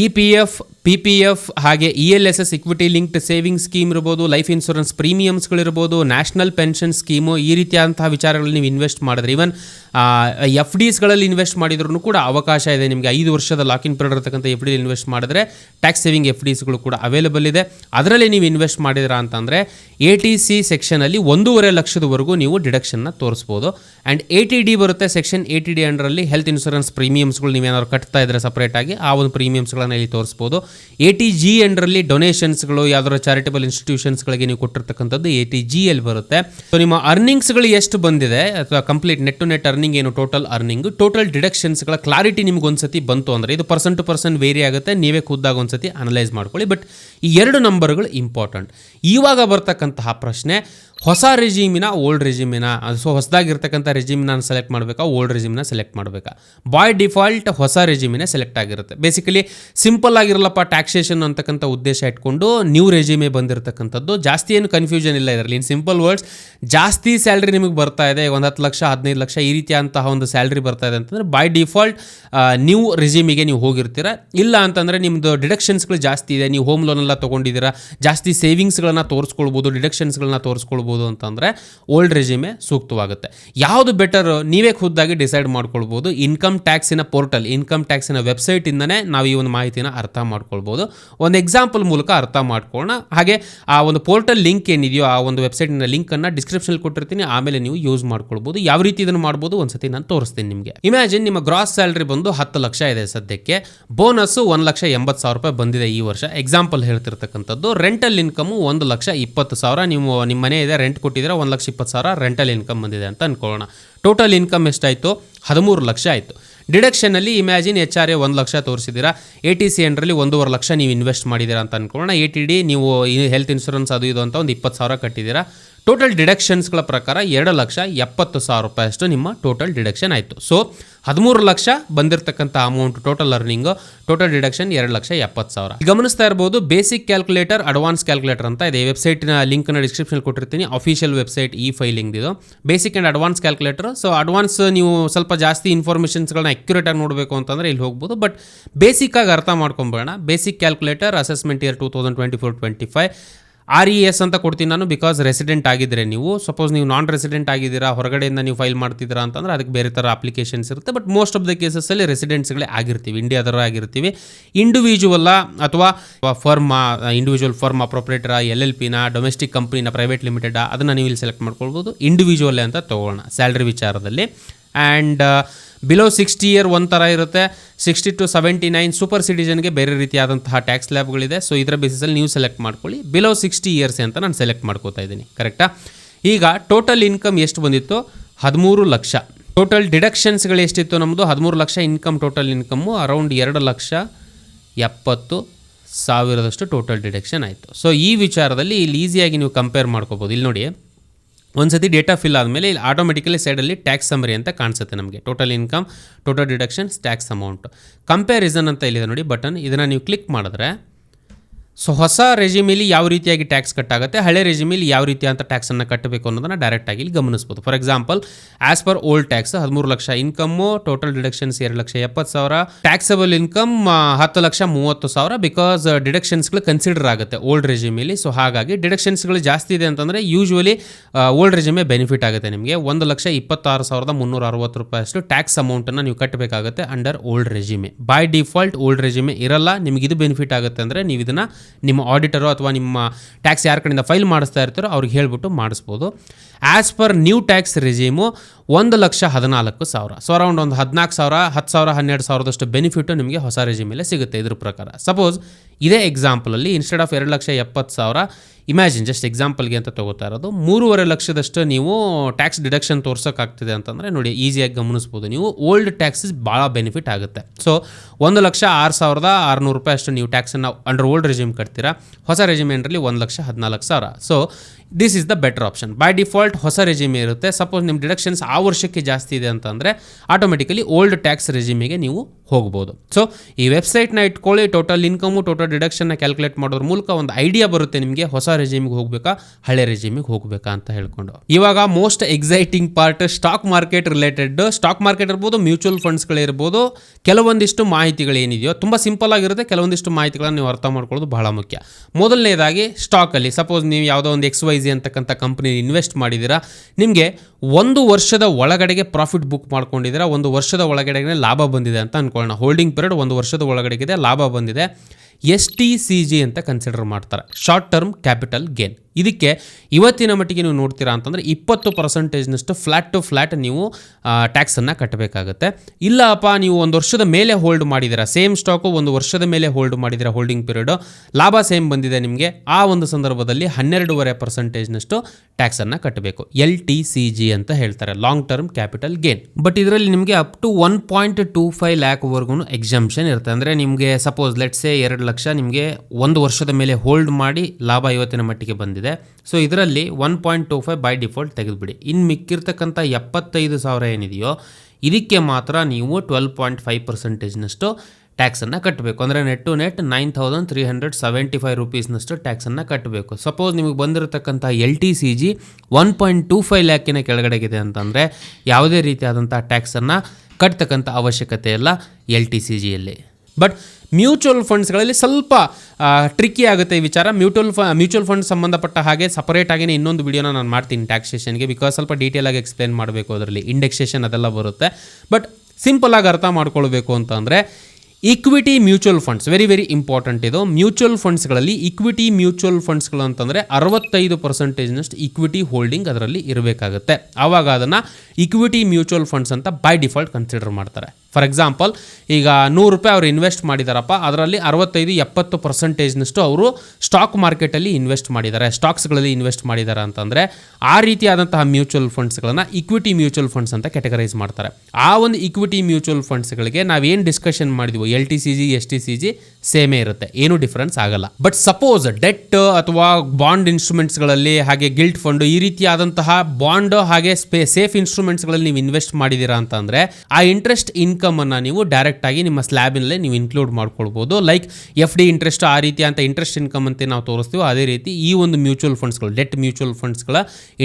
Speaker 1: E P F, P P F ಹಾಗೆ E L S S equity linked saving scheme ಇರ್ಬೋದು ಲೈಫ್ ಇನ್ಶೂರೆನ್ಸ್ ಪ್ರೀಮಿಯಮ್ಸ್ಗಳಿರ್ಬೋದು ನ್ಯಾಷನಲ್ ಪೆನ್ಷನ್ ಸ್ಕೀಮು ಈ ರೀತಿಯಾದಂತಹ ವಿಚಾರಗಳಲ್ಲಿ ನೀವು ಇನ್ವೆಸ್ಟ್ ಮಾಡಿದ್ರೆ ಇವನ್ ಎಫ್ ಡಿಸ್ಗಳಲ್ಲಿ ಇನ್ವೆಸ್ಟ್ ಮಾಡಿದ್ರೂ ಕೂಡ ಅವಕಾಶ ಇದೆ. ನಿಮಗೆ ಐದು ವರ್ಷದ ಲಾಕಿನ್ ಪೀರಿಯಡ್ ಇರತಕ್ಕಂಥ ಎಫ್ ಡಿ ಇನ್ವೆಸ್ಟ್ ಮಾಡಿದ್ರೆ ಟ್ಯಾಕ್ಸ್ ಸೇವಿಂಗ್ ಎಫ್ ಡಿಸ್ಗಳು ಕೂಡ ಅವೈಲೇಬಲ್ ಇದೆ. ಅದರಲ್ಲಿ ನೀವು ಇನ್ವೆಸ್ಟ್ ಮಾಡಿದ್ರ ಅಂತಂದರೆ ಎ ಟಿ ಸಿ ಸೆಕ್ಷನಲ್ಲಿ ಒಂದೂವರೆ ಲಕ್ಷದವರೆಗೂ ನೀವು ಡಿಡಕ್ಷನ್ನ ತೋರಿಸ್ಬೋದು. ಆ್ಯಂಡ್ ಎ ಟಿ ಡಿ ಬರುತ್ತೆ ಸೆಕ್ಷನ್ ಎ ಟಿ ಡಿ ಅಂಡ್ರಲ್ಲಿ ಹೆಲ್ತ್ ಇನ್ಶೂರೆನ್ಸ್ ಪ್ರೀಮಿಯಮ್ಸ್ಗಳು ನೀವೇನಾದ್ರು ಕಟ್ತಾ ಇದ್ದರೆ ಸಪ್ರೇಟಾಗಿ ಆ ಒಂದು ಪ್ರೀಮಿಯಮ್ಸ್ಗಳನ್ನು ಇಲ್ಲಿ ತೋರಿಸ್ಬೋದು. ಎ ಟಿ ಜಿ ಅಂಡ್ರಲ್ಲಿ ಡೊನೇಷನ್ಸ್ಗಳು ಯಾವ್ದಾದ್ರು ಚಾರಿಟಬಲ್ ಇನ್ಸ್ಟಿಟ್ಯೂಷನ್ಸ್ಗಳಿಗೆ ನೀವು ಕೊಟ್ಟಿರ್ತಕ್ಕಂಥದ್ದು ಎ ಟಿ ಜಿ ಎಲ್ ಬರುತ್ತೆ. ಸೊ ನಿಮ್ಮ ಅರ್ನಿಂಗ್ಸ್ಗಳು ಎಷ್ಟು ಬಂದಿದೆ? ಅಥವಾ complete net to net earning ಏನು ಟೋಟಲ್ ಅರ್ನಿಂಗ್ ಟೋಟಲ್ ಡಿಡಕ್ಷನ್ಸ್ಗಳ ಕ್ಲಾರಿಟಿ ನಿಮ್ಗೆ ಒಂದ್ಸತಿ ಬಂತು ಅಂದರೆ ಇದು ಪರ್ಸನ್ ಟು ಪರ್ಸನ್ ವೇರಿ ಆಗುತ್ತೆ. ನೀವೇ ಖುದ್ದಾಗ ಒಂದ್ಸತಿ ಅನಲೈಸ್ ಮಾಡ್ಕೊಳ್ಳಿ. ಬಟ್ ಈ ಎರಡು ನಂಬರ್ಗಳು ಇಂಪಾರ್ಟೆಂಟ್ ಇವಾಗ ಬರ್ತಕ್ಕಂತಹ ಪ್ರಶ್ನೆ, ಹೊಸ ರೆಜಿಮಿನ ಓಲ್ಡ್ ರೆಜಿಮಿನ ಸೊ ಹೊಸದಾಗಿರ್ತಕ್ಕಂಥ ರೆಜಿಮಿನ ಸೆಲೆಕ್ಟ್ ಮಾಡಬೇಕಾ ಓಲ್ಡ್ ರೆಜಿಮಿನ ಸೆಲೆಕ್ಟ್ ಮಾಡಬೇಕಾ? ಬಾಯ್ ಡಿಫಾಲ್ಟ್ ಹೊಸ ರೆಜಿಮಿನೇ ಸೆಲೆಕ್ಟ್ ಆಗಿರುತ್ತೆ. ಬೇಸಿಕಲಿ ಸಿಂಪಲ್ ಆಗಿರಲ್ಲಪ್ಪ ಟ್ಯಾಕ್ಸೇಷನ್ ಅಂತಕ್ಕಂಥ ಉದ್ದೇಶ ಇಟ್ಕೊಂಡು ನ್ಯೂ ರೆಜಿಮೆ ಬಂದಿರತಕ್ಕಂಥದ್ದು. ಜಾಸ್ತಿ ಏನು ಕನ್ಫ್ಯೂಷನ್ ಇಲ್ಲ ಇದರಲ್ಲಿ. ಇನ್ ಸಿಂಪಲ್ ವರ್ಡ್ಸ್ ಜಾಸ್ತಿ ಸ್ಯಾಲ್ರಿ ನಿಮಗೆ ಬರ್ತಾ ಇದೆ. ಒಂದು ಹತ್ತು ಲಕ್ಷ, ಹದಿನೈದು ಲಕ್ಷ ಈ ರೀತಿಯಾದಂತಹ ಒಂದು ಸ್ಯಾಲ್ರಿ ಬರ್ತಾ ಇದೆ ಅಂತಂದರೆ ಬೈ ಡಿಫಾಲ್ಟ್ ನ್ಯೂ ರೆಜಿಮಿಗೆ ನೀವು ಹೋಗಿರ್ತೀರ. ಇಲ್ಲ ಅಂತಂದರೆ ನಿಮ್ಮದು ಡಿಡಕ್ಷನ್ಸ್ಗಳು ಜಾಸ್ತಿ ಇದೆ, ನೀವು ಹೋಮ್ ಲೋನೆಲ್ಲ ತೊಗೊಂಡಿದ್ದೀರಾ, ಜಾಸ್ತಿ ಸೇವಿಂಗ್ಸ್ಗಳನ್ನ ತೋರಿಸ್ಕೊಳ್ಬೋದು ಡಿಡಕ್ಷನ್ಸ್ಗಳನ್ನ ತೋರಿಸ್ಕೊಳ್ಬೋದು ಅಂತಂದರೆ ಓಲ್ಡ್ ರೆಜಿಮೆ ಸೂಕ್ತವಾಗುತ್ತೆ. ಯಾವುದು ಬೆಟರ್ ನೀವೇ ಖುದ್ದಾಗಿ ಡಿಸೈಡ್ ಮಾಡ್ಕೊಳ್ಬೋದು. ಇನ್ಕಮ್ ಟ್ಯಾಕ್ಸಿನ ಪೋರ್ಟಲ್ ಇನ್ಕಮ್ ಟ್ಯಾಕ್ಸಿನ ವೆಬ್ಸೈಟಿಂದನೇ ನಾವು ಈ ಒಂದು ಮಾಹಿತಿನ ಅರ್ಥ ಮಾಡ್ಕೊಳ್ಬೋದು. ಒಂದು ಎಕ್ಸಾಂಪಲ್ ಮೂಲಕ ಅರ್ಥ ಮಾಡ್ಕೊಳ್ಳೋಣ. ಹಾಗೆ ಆ ಒಂದು ಪೋರ್ಟಲ್ ಲಿಂಕ್ ಏನಿದೆಯೋ, ಆ ಒಂದು ವೆಬ್ಸೈಟಿನ ಲಿಂಕನ್ನು ಡಿಸ್ಕ್ರಿಪ್ಷನ್ ಕೊಟ್ಟಿರ್ತೀನಿ. ಆಮೇಲೆ ನೀವು ಯೂಸ್ ಮಾಡ್ಕೊಳ್ಬೋದು. ಯಾವ ರೀತಿ ಇದನ್ನು ಮಾಡ್ಬೋದು? ಒಂದ್ಸತಿ ನಾನು ತೋರಿಸ್ತೀನಿ ನಿಮಗೆ. ಇಮ್ಯಾಜಿನ್ ನಿಮ್ಮ ಗ್ರಾಸ್ ಸ್ಯಾಲ್ರಿ ಬಂದು ಹತ್ತು ಲಕ್ಷ ಇದೆ ಸದ್ಯಕ್ಕೆ. ಬೋನಸ್ ಒಂದು ಲಕ್ಷ ಎಂಬತ್ತು ಸಾವಿರ ರೂಪಾಯಿ ಬಂದಿದೆ ಈ ವರ್ಷ. ಎಕ್ಸಾಂಪಲ್ ಹೇಳ್ತಿರ್ತಕ್ಕಂಥದ್ದು ರೆಂಟಲ್ ಇನ್ಕಮು ಒಂದು ಲಕ್ಷ ಇಪ್ಪತ್ತು ಸಾವಿರ ನೀವು ನಿಮ್ಮ ಮನೆ ಇದೆ ರೆಂಟ್ ಕೊಟ್ಟಿದ್ರೆ ಒಂದು ಲಕ್ಷ ಇಪ್ಪತ್ತು ಸಾವಿರ ರೆಂಟಲ್ ಇನ್ಕಮ್ ಬಂದಿದೆ ಅಂತ ಅನ್ಕೊಳ್ಳೋಣ. ಟೋಟಲ್ ಇನ್ಕಮ್ ಎಷ್ಟಾಯಿತು? ಹದಿಮೂರು ಲಕ್ಷ ಆಯಿತು. ಡಿಡಕ್ಷನಲ್ಲಿ ಇಮ್ಯಾಜಿನ್ ಎಚ್ ಆರ್ ಎ ಒಂದು ಲಕ್ಷ ತೋರಿಸಿದ್ದೀರಾ. ಎ ಟಿ ಸಿ ಎಂಡ್ರಲ್ಲಿ ಒಂದೂವರೆ ಲಕ್ಷ ನೀವು ಇನ್ವೆಸ್ಟ್ ಮಾಡಿದ್ದೀರಾ ಅಂತ ಅನ್ಕೊಳ್ಳೋಣ. ಎ ಟಿ ಡಿ ನೀವು ಹೆಲ್ತ್ ಇನ್ಶೂರೆನ್ಸ್ ಅದು ಇದು ಅಂತ ಒಂದು ಇಪ್ಪತ್ತು ಸಾವಿರ ಕಟ್ಟಿದ್ದೀರಾ. ಟೋಟಲ್ ಡಿಡಕ್ಷನ್ಸ್ಗಳ ಪ್ರಕಾರ ಎರಡು ಲಕ್ಷ ಎಪ್ಪತ್ತು ಸಾವಿರ ರೂಪಾಯಿಯಷ್ಟು ನಿಮ್ಮ ಟೋಟಲ್ ಡಿಡಕ್ಷನ್ ಆಯಿತು. ಸೊ ಹದಿಮೂರು ಲಕ್ಷ ಬಂದಿರತಕ್ಕಂಥ amount total earning total deduction ಎರಡು ಲಕ್ಷ ಎಪ್ಪತ್ತು ಸಾವಿರ. ಗಮನಿಸ್ತಾ ಇರ್ಬೋದು ಬೇಸಿಕ್ ಕ್ಯಾಲ್ಕುಲೇಟರ್ ಅಡ್ವಾನ್ಸ್ ಕ್ಯಾಲ್ಕುಲೇಟರ್ ಅಂತ ಇದೆ. ವೆಬ್ಸೈಟ್ನ ಲಿಂಕ್ನ ಡಿಸ್ಕ್ರಿಪ್ಷನ್ ಕೊಟ್ಟಿರ್ತೀನಿ. ಅಫಿಷಿಯಲ್ ವೆಬ್ಸೈಟ್ ಈ ಫೈಲಿಂಗ್ ಇದು. Basic and advance calculator so advance ನೀವು ಸ್ವಲ್ಪ ಜಾಸ್ತಿ ಇನ್ಫಾರ್ಮೇಷನ್ಸ್ಗಳನ್ನ ಅಕ್ಯುರೇಟ್ ಆಗಿ ನೋಡಬೇಕು ಅಂತಂದರೆ ಇಲ್ಲಿ ಹೋಗ್ಬೋದು. ಬಟ್ ಬೇಸಿಕ್ಕಾಗಿ ಅರ್ಥ ಮಾಡ್ಕೊಂಬೋಣ basic calculator assessment year two thousand twenty four twenty five R E S ಅಂತ ಕೊಡ್ತೀನಿ ನಾನು ಬಿಕಾಸ್ ರೆಸಿಡೆಂಟ್ ಆಗಿದ್ರೆ ನೀವು. ಸಪೋಸ್ ನೀವು ನಾನ್ ರೆಸಿಡೆಂಟ್ ಆಗಿದ್ದೀರಾ, ಹೊರಗಡೆಯಿಂದ ನೀವು ಫೈಲ್ ಮಾಡ್ತಿದ್ದೀರಾ ಅಂತಂದ್ರೆ ಅದಕ್ಕೆ ಬೇರೆ ಥರ ಅಪ್ಲಿಕೇಶನ್ಸ್ ಇರುತ್ತೆ. ಬಟ್ ಮೋಸ್ಟ್ ಆಫ್ ದ ಕೇಸಸ್ಸಲ್ಲಿ ರೆಸಿಡೆಂಟ್ಸ್ಗಳೇ ಆಗಿರ್ತೀವಿ ಇಂಡಿಯಾದರ ಆಗಿರ್ತೀವಿ. ಇಂಡಿವಿಜುವಲ್ಲ ಅಥವಾ ಫರ್ಮ್ ಇಂಡಿವಿಜುವಲ್ ಫರ್ಮ್ ಅಪ್ರೋಪ್ರೇಟರ ಎಲ್ ಎಲ್ ಪಿನ ಡೊಮೆಸ್ಟಿಕ್ ಕಂಪ್ನಿನ ಪ್ರೈವೇಟ್ ಲಿಮಿಟೆಡ್ ಅದನ್ನು ನೀವು ಇಲ್ಲಿ ಸೆಲೆಕ್ಟ್ ಮಾಡ್ಕೊಳ್ಬೋದು. ಇಂಡಿವಿಜುವಲ್ ಅಂತ ತೊಗೊಳ್ಳೋಣ ಸ್ಯಾಲ್ರಿ ವಿಚಾರದಲ್ಲಿ. ಆ್ಯಂಡ್ ಬಿಲೋ ಸಿಕ್ಸ್ಟಿ ಇಯರ್ ಒಂದು ಥರ ಇರುತ್ತೆ. Sixty to seventy nine super ಸಿಟಿಜನ್ಗೆ ಬೇರೆ ರೀತಿಯಾದಂತಹ ಟ್ಯಾಕ್ಸ್ ಲ್ಯಾಬ್ಗಳಿದೆ ಸೊ ಇದರ ಬೇಸಿಸಲ್ಲಿ ನೀವು ಸೆಲೆಕ್ಟ್ ಮಾಡ್ಕೊಳ್ಳಿ. ಬಿಲೋ ಸಿಕ್ಸ್ಟಿ ಇಯರ್ಸ್ ಅಂತ ನಾನು ಸೆಲೆಕ್ಟ್ ಮಾಡ್ಕೋತಾ ಇದ್ದೀನಿ. ಕರೆಕ್ಟಾ ಈಗ ಟೋಟಲ್ ಇನ್ಕಮ್ ಎಷ್ಟು ಬಂದಿತ್ತು? ಹದಿಮೂರು ಲಕ್ಷ. ಟೋಟಲ್ ಡಿಡಕ್ಷನ್ಸ್ಗಳು ಎಷ್ಟಿತ್ತು ನಮ್ಮದು ಹದಿಮೂರು lakh income total income around ಎರಡು ಲಕ್ಷ ಎಪ್ಪತ್ತು ಸಾವಿರದಷ್ಟು ಟೋಟಲ್ ಡಿಡಕ್ಷನ್ ಆಯಿತು. ಸೊ ಈ ವಿಚಾರದಲ್ಲಿ ಇಲ್ಲಿ ಈಸಿಯಾಗಿ ನೀವು ಕಂಪೇರ್ ಮಾಡ್ಕೋಬೋದು. ಇಲ್ಲಿ ನೋಡಿ. ಒಂದ್ಸತಿ ಡೇಟಾ ಫಿಲ್ ಆದಮೇಲೆ ಇಲ್ಲಿ ಆಟೋಮೆಟಿಕಲಿ ಸೈಡಲ್ಲಿ ಟ್ಯಾಕ್ಸ್ ಸಮರಿ ಅಂತ ಕಾಣಿಸುತ್ತೆ ನಮಗೆ. Total income total deductions tax amount comparison ಅಂತ ಇಲ್ಲಿದೆ ನೋಡಿ ಬಟನ್ ಇದನ್ನು ನೀವು ಕ್ಲಿಕ್ ಮಾಡಿದ್ರೆ ಸೊ ಹೊಸ ರೆಜಿಮಿಲಿ ಯಾವ ರೀತಿಯಾಗಿ ಟ್ಯಾಕ್ಸ್ ಕಟ್ಟಾಗುತ್ತೆ? ಹಳೆ ರೆಜಿಮಿಲಿ ಯಾವ ರೀತಿಯಾದಂಥ ಟ್ಯಾಕ್ಸನ್ನು ಕಟ್ಟಬೇಕು ಅನ್ನೋದನ್ನು ಡೈರೆಕ್ಟಾಗಿ ಇಲ್ಲಿ ಗಮನಿಸ್ಬೋದು. For example as per old tax ಹದಿಮೂರು ಲಕ್ಷ ಇನ್ಕಮ್ಮು ಟೋಟಲ್ ಡಿಡಕ್ಷನ್ಸ್ ಎರಡು ಲಕ್ಷ ಎಪ್ಪತ್ತು ಸಾವಿರ ಟ್ಯಾಕ್ಸಬಲ್ ಇನ್ಕಮ್ ಹತ್ತು ಲಕ್ಷ ಮೂವತ್ತು ಸಾವಿರ ಬಿಕಾಸ್ ಡಿಡಕ್ಷನ್ಸ್ಗಳು ಕನ್ಸಿಡರ್ ಆಗುತ್ತೆ ಓಲ್ಡ್ ರೆಜಿಮಿಲಿ ಸೊ ಹಾಗಾಗಿ ಡಿಡಕ್ಷನ್ಸ್ಗಳು ಜಾಸ್ತಿ ಇದೆ ಅಂತಂದರೆ ಯೂಶ್ವಲಿ ಓಲ್ಡ್ ರೆಜಿಮೆ ಬೆನಿಫಿಟ್ ಆಗುತ್ತೆ ನಿಮಗೆ. ಒಂದು ಲಕ್ಷ ಇಪ್ಪತ್ತಾರು ಸಾವಿರದ ಮುನ್ನೂರ ಅರವತ್ತು ರೂಪಾಯಿ ಅಷ್ಟು ಟ್ಯಾಕ್ಸ್ ಅಮೌಂಟನ್ನು ನೀವು ಕಟ್ಟಬೇಕಾಗುತ್ತೆ under old regime by default old regime ಇರಲ್ಲ. ಇದು ಬೆನಿಫಿಟ್ ಆಗುತ್ತೆ ಅಂದರೆ ನೀವು ಇದನ್ನು ನಿಮ್ಮ ಆಡಿಟರು ಅಥವಾ ನಿಮ್ಮ ಟ್ಯಾಕ್ಸ್ ಯಾರ ಕಡೆಯಿಂದ ಫೈಲ್ ಮಾಡಿಸ್ತಾ ಇರ್ತಾರೋ ಅವ್ರಿಗೆ ಹೇಳ್ಬಿಟ್ಟು ಮಾಡಿಸ್ಬೋದು. As per new tax regime ಒಂದು ಲಕ್ಷ ಹದಿನಾಲ್ಕು ಸಾವಿರ. ಸೊ ಅರೌಂಡ್ ಒಂದು ಹದಿನಾಲ್ಕು ಸಾವಿರ, ಹತ್ತು ಸಾವಿರ, ಹನ್ನೆರಡು ಸಾವಿರದಷ್ಟು ಬೆನಿಫಿಟ್ಟು ನಿಮಗೆ ಹೊಸ ರೆಜಿಮೇಲೆ ಸಿಗುತ್ತೆ ಇದ್ರ ಪ್ರಕಾರ. ಸಪೋಸ್ ಇದೇ ಎಕ್ಸಾಂಪಲಲ್ಲಿ ಇನ್ಸ್ಟೆಡ್ ಆಫ್ ಎರಡು ಲಕ್ಷ ಎಪ್ಪತ್ತು ಸಾವಿರ ಇಮ್ಯಾಜಿನ್ ಜಸ್ಟ್ ಎಕ್ಸಾಂಪಲ್ಗೆ ಅಂತ ತಗೋತಾ ಇರೋದು. ಮೂರುವರೆ ಲಕ್ಷದಷ್ಟು ನೀವು ಟ್ಯಾಕ್ಸ್ ಡಿಡಕ್ಷನ್ ತೋರ್ಸೋಕ್ಕಾಗ್ತಿದೆ ಅಂತಂದರೆ ನೋಡಿ ಈಸಿಯಾಗಿ ಗಮನಿಸ್ಬೋದು ನೀವು. ಓಲ್ಡ್ ಟ್ಯಾಕ್ಸಸ್ ಭಾಳ ಬೆನಿಫಿಟ್ ಆಗುತ್ತೆ. ಸೊ ಒಂದು ಲಕ್ಷ ಆರು ಸಾವಿರದ ಆರುನೂರು ರೂಪಾಯಿ ಅಷ್ಟು ನೀವು ಟ್ಯಾಕ್ಸನ್ನು ಅಂಡರ್ ಓಲ್ಡ್ ರೆಜಿಮ್ ಕಟ್ತೀರಾ. ಹೊಸ ರೆಜಿಮೆಂಟ್ರಲ್ಲಿ ಒಂದು ಲಕ್ಷ ಹದಿನಾಲ್ಕು ಸಾವಿರ. So this is the better option by default ಹೊಸ ರೆಜಿಮೆ ಇರುತ್ತೆ. ಸಪೋಸ್ ನಿಮ್ಮ ಡಿಡಕ್ಷನ್ಸ್ ಆ ವರ್ಷಕ್ಕೆ ಜಾಸ್ತಿ ಇದೆ ಅಂತಂದರೆ ಆಟೋಮೆಟಿಕಲಿ ಓಲ್ಡ್ ಟ್ಯಾಕ್ಸ್ ರೆಜಿಮಿಗೆ ನೀವು ಹೋಗ್ಬೋದು. ಸೊ ಈ ವೆಬ್ಸೈಟ್ನ ಇಟ್ಕೊಳ್ಳಿ ಟೋಟಲ್ ಇನ್ಕಮು ಟೋಟಲ್ ಡಿಡಕ್ಷನ್ನ ಕ್ಯಾಲ್ಕುಲೇಟ್ ಮಾಡೋದ್ರ ಮೂಲಕ ಒಂದು ಐಡಿಯಾ ಬರುತ್ತೆ ನಿಮಗೆ ಹೊಸ ರೆಜಿಮಿಗೆ ಹೋಗಬೇಕಾ, ಹಳೆ ರೆಜಿಮಿಗೆ ಹೋಗಬೇಕಾ ಅಂತ ಹೇಳ್ಕೊಂಡು. ಇವಾಗ most exciting part stock market related stock market ಇರ್ಬೋದು ಮ್ಯೂಚುವಲ್ ಫಂಡ್ಸ್ಗಳಿರ್ಬೋದು ಕೆಲವೊಂದಿಷ್ಟು ಮಾಹಿತಿಗಳೇನಿದೆಯೋ ತುಂಬ ಸಿಂಪಲ್ ಆಗಿರುತ್ತೆ. ಕೆಲವೊಂದಿಷ್ಟು ಮಾಹಿತಿಗಳನ್ನು ನೀವು ಅರ್ಥ ಮಾಡ್ಕೊಳ್ಳೋದು ಬಹಳ ಮುಖ್ಯ. ಮೊದಲನೇದಾಗಿ ಸ್ಟಾಕಲ್ಲಿ ಸಪೋಸ್ ನೀವು ಯಾವುದೋ ಒಂದು ಎಕ್ಸ್ ವೈ ಜಿ ಅಂತಕ್ಕಂಥ ಕಂಪ್ನಿ ಇನ್ವೆಸ್ಟ್ ಮಾಡಿದ್ದೀರಾ? ನಿಮಗೆ ಒಂದು ವರ್ಷದ ಒಳಗಡೆಗೆ ಪ್ರಾಫಿಟ್ ಬುಕ್ ಮಾಡ್ಕೊಂಡಿದ್ದೀರಾ? ಒಂದು ವರ್ಷದ ಒಳಗಡೆಗೆ ಲಾಭ ಬಂದಿದೆ ಅಂತ ಅನ್ಕೊಳ್ಳೋಣ. ಹೋಲ್ಡಿಂಗ್ ಪೀರಿಯಡ್ ಒಂದು ವರ್ಷದ ಒಳಗಡೆಗಿದೆ, ಲಾಭ ಬಂದಿದೆ. ಎಸ್ ಟಿ ಸಿ ಜಿ ಅಂತ ಕನ್ಸಿಡರ್ ಮಾಡ್ತಾರೆ. ಶಾರ್ಟ್ ಟರ್ಮ್ ಕ್ಯಾಪಿಟಲ್ ಗೇನ್ ಇದಕ್ಕೆ ಇವತ್ತಿನ ಮಟ್ಟಿಗೆ ನೀವು ನೋಡ್ತೀರಾ ಅಂತಂದರೆ ಇಪ್ಪತ್ತು ಪರ್ಸೆಂಟೇಜ್ನಷ್ಟು ಫ್ಲ್ಯಾಟ್ ಟು ಫ್ಲ್ಯಾಟ್ ನೀವು ಟ್ಯಾಕ್ಸನ್ನು ಕಟ್ಟಬೇಕಾಗುತ್ತೆ. ಇಲ್ಲಪ್ಪ, ನೀವು ಒಂದು ವರ್ಷದ ಮೇಲೆ ಹೋಲ್ಡ್ ಮಾಡಿದ್ದೀರಾ ಸೇಮ್ ಸ್ಟಾಕು ಒಂದು ವರ್ಷದ ಮೇಲೆ ಹೋಲ್ಡ್ ಮಾಡಿದ್ದೀರಾ ಹೋಲ್ಡಿಂಗ್ ಪೀರಿಯಡು ಲಾಭ ಸೇಮ್ ಬಂದಿದೆ ನಿಮಗೆ, ಆ ಒಂದು ಸಂದರ್ಭದಲ್ಲಿ ಹನ್ನೆರಡೂವರೆ ಪರ್ಸೆಂಟೇಜ್ನಷ್ಟು ಟ್ಯಾಕ್ಸನ್ನು ಕಟ್ಟಬೇಕು. ಎಲ್ ಟಿ ಸಿ ಜಿ ಅಂತ ಹೇಳ್ತಾರೆ long term capital gain but ಇದರಲ್ಲಿ ನಿಮಗೆ up to one point two five ಲ್ಯಾಕ್ವರೆಗೂ exemption ಇರುತ್ತೆ. ಅಂದರೆ ನಿಮಗೆ ಸಪೋಸ್ ಲೆಟ್ಸೆ ಎರಡು ಲಕ್ಷ ನಿಮಗೆ ಒಂದು ವರ್ಷದ ಮೇಲೆ ಹೋಲ್ಡ್ ಮಾಡಿ ಲಾಭ ಇವತ್ತಿನ ಮಟ್ಟಿಗೆ ಬಂದಿದೆ. ಸೊ ಇದರಲ್ಲಿ one point two five by default ತೆಗೆದುಬಿಡಿ. ಇನ್ನು ಮಿಕ್ಕಿರ್ತಕ್ಕಂಥ ಎಪ್ಪತ್ತೈದು ಸಾವಿರ ಏನಿದೆಯೋ, ಇದಕ್ಕೆ ಮಾತ್ರ ನೀವು ಟ್ವೆಲ್ ಪಾಯಿಂಟ್ ಫೈವ್ ಪರ್ಸೆಂಟೇಜ್ನಷ್ಟು ಟ್ಯಾಕ್ಸನ್ನು ಕಟ್ಟಬೇಕು ಅಂದರೆ net to net nine thousand three hundred seventy five ರುಪೀಸ್ನಷ್ಟು ಟ್ಯಾಕ್ಸನ್ನು ಕಟ್ಟಬೇಕು ಸಪೋಸ್ ನಿಮಗೆ ಬಂದಿರತಕ್ಕಂಥ L T C G one point two five ಲ್ಯಾಕಿನ ಕೆಳಗಡೆಗಿದೆ ಅಂತಂದರೆ, ಯಾವುದೇ ರೀತಿಯಾದಂಥ ಟ್ಯಾಕ್ಸನ್ನು ಕಟ್ತಕ್ಕಂಥ ಅವಶ್ಯಕತೆ ಇಲ್ಲ ಎಲ್ ಟಿ ಸಿ ಜಿಯಲ್ಲಿ ಬಟ್ ಮ್ಯೂಚುವಲ್ ಫಂಡ್ಸ್ಗಳಲ್ಲಿ ಸ್ವಲ್ಪ ಟ್ರಿಕ್ಕಿ ಆಗುತ್ತೆ ಈ ವಿಚಾರ. ಮ್ಯೂಚುವಲ್ ಫ ಮ್ಯೂಚುವಲ್ ಫಂಡ್ ಸಂಬಂಧಪಟ್ಟ ಹಾಗೆ ಸಪರೇಟ್ ಆಗಿನೇ ಇನ್ನೊಂದು ವಿಡಿಯೋನ ನಾನು ಮಾಡ್ತೀನಿ ಟ್ಯಾಕ್ಸೇಷನ್ಗೆ ಬಿಕಾಸ್ ಸ್ವಲ್ಪ ಡೀಟೇಲ್ ಆಗಿ ಎಕ್ಸ್ಪ್ಲೇನ್ ಮಾಡಬೇಕು ಅದರಲ್ಲಿ. ಇಂಡೆಕ್ಸೇಷನ್ ಅದೆಲ್ಲ ಬರುತ್ತೆ. ಬಟ್ ಸಿಂಪಲ್ ಆಗಿ ಅರ್ಥ ಮಾಡ್ಕೊಳ್ಬೇಕು ಅಂತಂದರೆ equity mutual funds very very important ಇದು. ಮ್ಯೂಚುವಲ್ ಫಂಡ್ಸ್ಗಳಲ್ಲಿ ಇಕ್ವಿಟಿ ಮ್ಯೂಚುವಲ್ ಫಂಡ್ಸ್ಗಳು ಅಂತಂದರೆ ಅರವತ್ತೈದು ಪರ್ಸೆಂಟೇಜ್ನಷ್ಟು ಇಕ್ವಿಟಿ ಹೋಲ್ಡಿಂಗ್ ಅದರಲ್ಲಿ ಇರಬೇಕಾಗುತ್ತೆ. ಆವಾಗ ಅದನ್ನು ಇಕ್ವಿಟಿ ಮ್ಯೂಚುವಲ್ ಫಂಡ್ಸ್ ಅಂತ ಬೈ ಡಿಫಾಲ್ಟ್ ಕನ್ಸಿಡರ್ ಮಾಡ್ತಾರೆ. ಫಾರ್ ಎಕ್ಸಾಂಪಲ್ ಈಗ ನೂರು ರೂಪಾಯಿ ಅವರು ಇನ್ವೆಸ್ಟ್ ಮಾಡಿದಾರಪ್ಪ, ಅದರಲ್ಲಿ ಅರವತ್ತೈದು, ಎಪ್ಪತ್ತು ಪರ್ಸೆಂಟೇಜ್ನಷ್ಟು ಅವರು ಸ್ಟಾಕ್ ಮಾರ್ಕೆಟಲ್ಲಿ ಇನ್ವೆಸ್ಟ್ ಮಾಡಿದ್ದಾರೆ ಸ್ಟಾಕ್ಸ್ಗಳಲ್ಲಿ ಇನ್ವೆಸ್ಟ್ ಮಾಡಿದ್ದಾರೆ ಅಂತಂದರೆ ಆ ರೀತಿಯಾದಂತಹ ಮ್ಯೂಚುವಲ್ ಫಂಡ್ಸ್ಗಳನ್ನು ಇಕ್ವಿಟಿ ಮ್ಯೂಚುವಲ್ ಫಂಡ್ಸ್ ಅಂತ ಕ್ಯಾಟಗರೈಸ್ ಮಾಡ್ತಾರೆ. ಆ ಒಂದು ಇಕ್ವಿಟಿ ಮ್ಯೂಚುವಲ್ ಫಂಡ್ಸ್ಗಳಿಗೆ ನಾವೇನು ಡಿಸ್ಕಷನ್ ಮಾಡಿದ್ವಿ L T C G S T C G ಸೇಮೇ ಇರುತ್ತೆ, ಏನೂ ಡಿಫ್ರೆನ್ಸ್ ಆಗಲ್ಲ. ಬಟ್ ಸಪೋಸ್ ಡೆಟ್ ಅಥವಾ ಬಾಂಡ್ ಇನ್ಸ್ಟ್ರೂಮೆಂಟ್ಸ್ಗಳಲ್ಲಿ ಹಾಗೆ ಗಿಲ್ಟ್ ಫಂಡ್ ಈ ರೀತಿಯಾದಂತಹ ಬಾಂಡ್ ಹಾಗೆ ಸೇಫ್ ಇನ್ಸ್ಟ್ರೂಮೆಂಟ್ಸ್ಗಳಲ್ಲಿ ನೀವು ಇನ್ವೆಸ್ಟ್ ಮಾಡಿದ್ದೀರಾ ಅಂತಂದರೆ, ಆ ಇಂಟ್ರೆಸ್ಟ್ ಇನ್ಕಮನ್ನು ನೀವು ಡೈರೆಕ್ಟಾಗಿ ನಿಮ್ಮ ಸ್ಲ್ಯಾಬಿನಲ್ಲೇ ನೀವು ಇನ್ಕ್ಲೂಡ್ ಮಾಡ್ಕೊಳ್ಬೋದು. ಲೈಕ್ ಎಫ್ ಡಿ ಇಂಟ್ರೆಸ್ಟ್ ಆ ರೀತಿ ಅಂತ ಇಂಟ್ರೆಸ್ಟ್ ಇನ್ಕಮ್ ಅಂತ ನಾವು ತೋರಿಸ್ತೀವೋ ಅದೇ ರೀತಿ ಈ ಒಂದು ಮ್ಯೂಚುವಲ್ ಫಂಡ್ಸ್ಗಳು ಡೆಟ್ ಮ್ಯೂಚುವಲ್ ಫಂಡ್ಸ್ಗಳ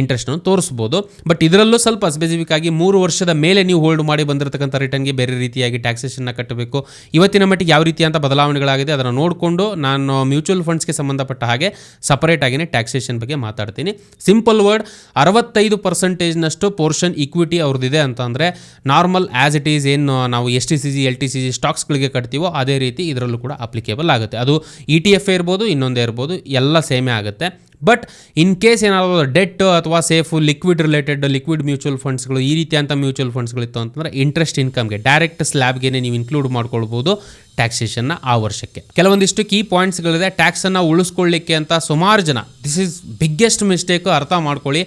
Speaker 1: ಇಂಟ್ರೆಸ್ಟನ್ನು ತೋರಿಸ್ಬೋದು. ಬಟ್ ಇದರಲ್ಲೂ ಸ್ವಲ್ಪ ಸ್ಪೆಸಿಫಿಕ್ ಆಗಿ ಮೂರು ವರ್ಷದ ಮೇಲೆ ನೀವು ಹೋಲ್ಡ್ ಮಾಡಿ ಬಂದಿರತಕ್ಕಂಥ ರಿಟರ್ನ್ಗೆ ಬೇರೆ ರೀತಿಯಾಗಿ ಟ್ಯಾಕ್ಸೇಷನ್ನ ಕಟ್ಟಬೇಕು. ಇವತ್ತಿನ ಮಟ್ಟಿಗೆ ಯಾವ ರೀತಿ ಅಂತ ಬದಲಾವಣೆಗಳಾಗಿದೆ ಅದನ್ನು ನೋಡಿಕೊಂಡು ನಾನು ಮ್ಯೂಚುವಲ್ ಫಂಡ್ಸ್ಗೆ ಸಂಬಂಧಪಟ್ಟ ಹಾಗೆ ಸಪರೇಟ್ ಆಗಿನೇ ಟ್ಯಾಕ್ಸೇಷನ್ ಬಗ್ಗೆ ಮಾತಾಡ್ತೀನಿ. ಸಿಂಪಲ್ ವರ್ಡ್ ಅರವತ್ತೈದು ಪರ್ಸೆಂಟೇಜ್ನಷ್ಟು ಪೋರ್ಷನ್ ಇಕ್ವಿಟಿ ಅವ್ರದ್ದಿದೆ ಅಂತಂದರೆ ನಾರ್ಮಲ್ ಆ್ಯಸ್ ಇಟ್ ಈಸ್ ಏನು ನಾವು S T C G, L T C G ಸ್ಟಾಕ್ಸ್ಗಳಿಗೆ ಕಟ್ತೀವೋ ಅದೇ ರೀತಿ ಇದರಲ್ಲೂ ಕೂಡ ಅಪ್ಲಿಕೇಬಲ್ ಆಗುತ್ತೆ. ಅದು ಇ ಟಿ ಎಫ್ ಇರ್ಬೋದು, ಇನ್ನೊಂದೇ ಇರ್ಬೋದು, ಎಲ್ಲ ಸೇಮೇ ಆಗುತ್ತೆ. ಬಟ್ ಇನ್ ಕೇಸ್ ಏನಾದರೂ ಡೆಟ್ ಅಥವಾ safe liquid related liquid mutual ಫಂಡ್ಸ್ಗಳು ಈ ರೀತಿಯಂಥ ಮ್ಯೂಚುವಲ್ ಫಂಡ್ಸ್ಗಳಿತ್ತು ಅಂತಂದರೆ ಇಂಟ್ರೆಸ್ಟ್ ಇನ್ಕಮ್ಗೆ ಡೈರೆಕ್ಟ್ ಸ್ಲ್ಯಾಬ್ಗೆ ನೀವು ಇನ್ಕ್ಲೂಡ್ ಮಾಡ್ಕೊಳ್ಬೋದು ಟ್ಯಾಕ್ಸೇಷನ್ನ ಆ ವರ್ಷಕ್ಕೆ. ಕೆಲವೊಂದಿಷ್ಟು ಕೀ ಪಾಯಿಂಟ್ಸ್ಗಳಿದೆ ಟ್ಯಾಕ್ಸನ್ನು ಉಳಿಸ್ಕೊಳ್ಳಿಕ್ಕೆ ಅಂತ ಸುಮಾರು ಜನ ದಿಸ್ ಇಸ್ ಬಿಗ್ಗೆಸ್ಟ್ ಮಿಸ್ಟೇಕು ಅರ್ಥ ಮಾಡ್ಕೊಳ್ಳಿ.